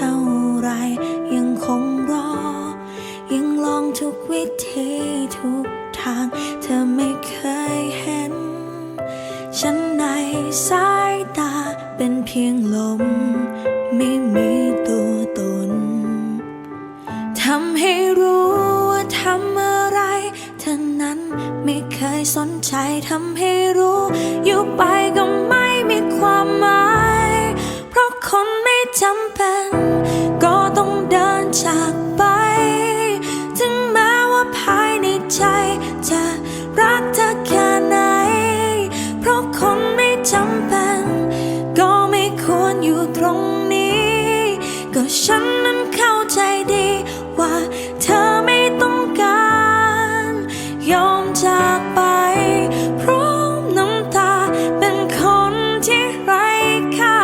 ่ กวิธีทุกทาง เธอไม่เคยเห็น ฉันในสายตาเป็นเพียงลม ไม่มีตัวตนทำให้รู้ว่าทำอะไรเธอนั้นไม่เคยสนใจทำให้รู้อยู่ จำเป็น ก็ไม่ควรอยู่ตรงนี้ ก็ฉันนั้นเข้าใจดีว่าเธอไม่ต้องการ ยอมจากไป เพราะน้ำตาเป็นคนที่ไร้ค่า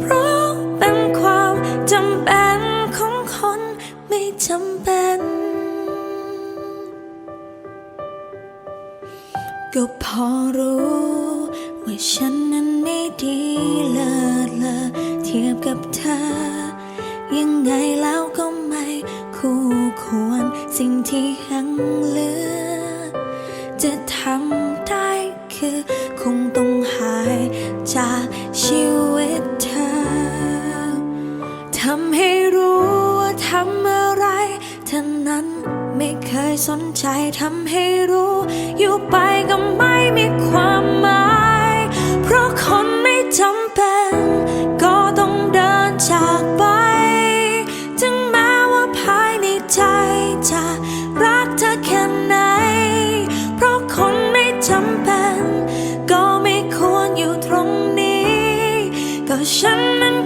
เพราะเป็นความจำเป็นของคนไม่จำเป็น ก็พอรู้ ฉันนั้นไม่ดีเลิศเลอเทียบกับเธอ ยังไงแล้วก็ไม่คู่ควรสิ่งที่ยังเหลือ จะทำได้คือคงต้องหายจากชีวิตเธอ ทำให้รู้ว่าทำอะไรเธอนั้นไม่เคยสนใจทำให้รู้ อยู่ไปก็ไม่มีความ ก็ฉันนั้น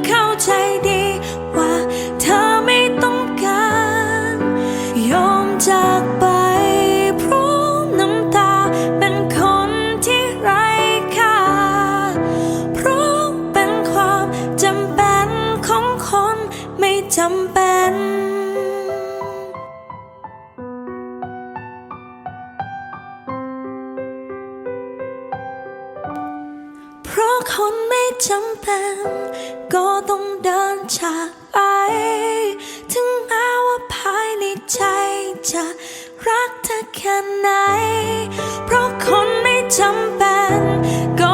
เพราะคนไม่จำเป็น ก็ต้องเดินจากไป ถึงแม้ว่าภายในใจจะรักเธอแค่ไหน เพราะคนไม่จำเป็นก็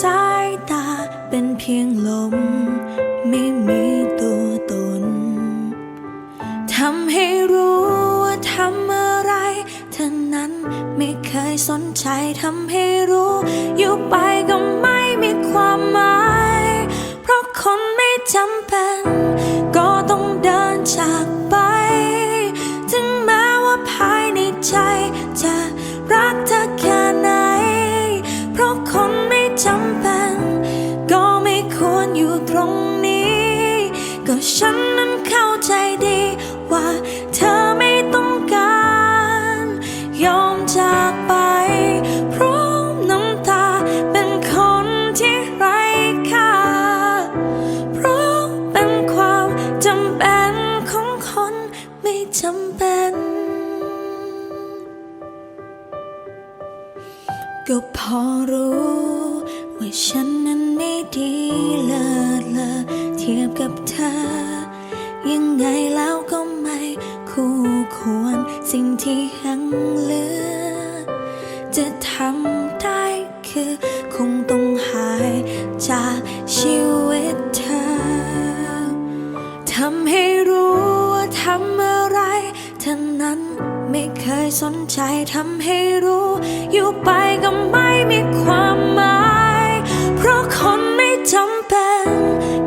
สายตาเป็นเพียงลม ไม่มีตัวตนทำให้รู้ว่าทำอะไรเธอนั้นไม่เคยสนใจทำให้รู้อยู่ไปก็ อรู้ ว่าฉันนั้นไม่ดีเลิศเลอเทียบกับเธอ ยังไงแล้วก็ไม่คู่ควรสิ่งที่ยังเหลือ จะทำได้คือคงต้องหายจากชีวิตเธอ ทำให้รู้ว่าทำอะไรเท่านั้นไม่เคยสนใจทำให้รู้ อยู่ไปก็ไม่ มีความหมาย เพราะคนไม่จำเป็น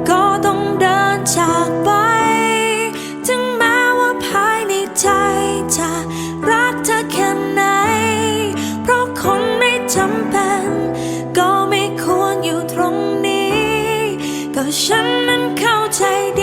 ก็ต้องเดินจากไป ถึงแม้ว่าภายในใจจะรักเธอแค่ไหน เพราะคนไม่จำเป็น ก็ไม่ควรอยู่ตรงนี้ ก็ฉันนั้นเข้าใจดี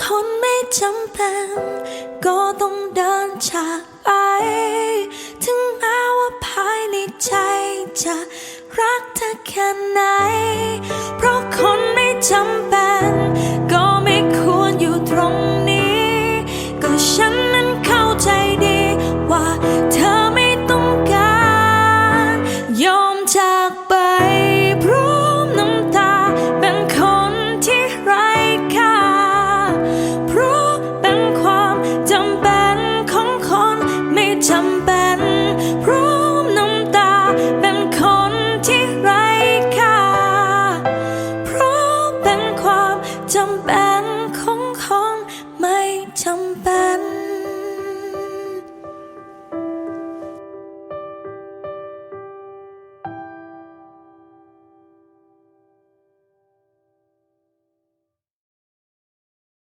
คนไม่จำเป็น ก็ต้องเดินจากไป ถึงแม้ว่าภายในใจจะรักเธอแค่ไหน เพราะคนไม่จำเป็น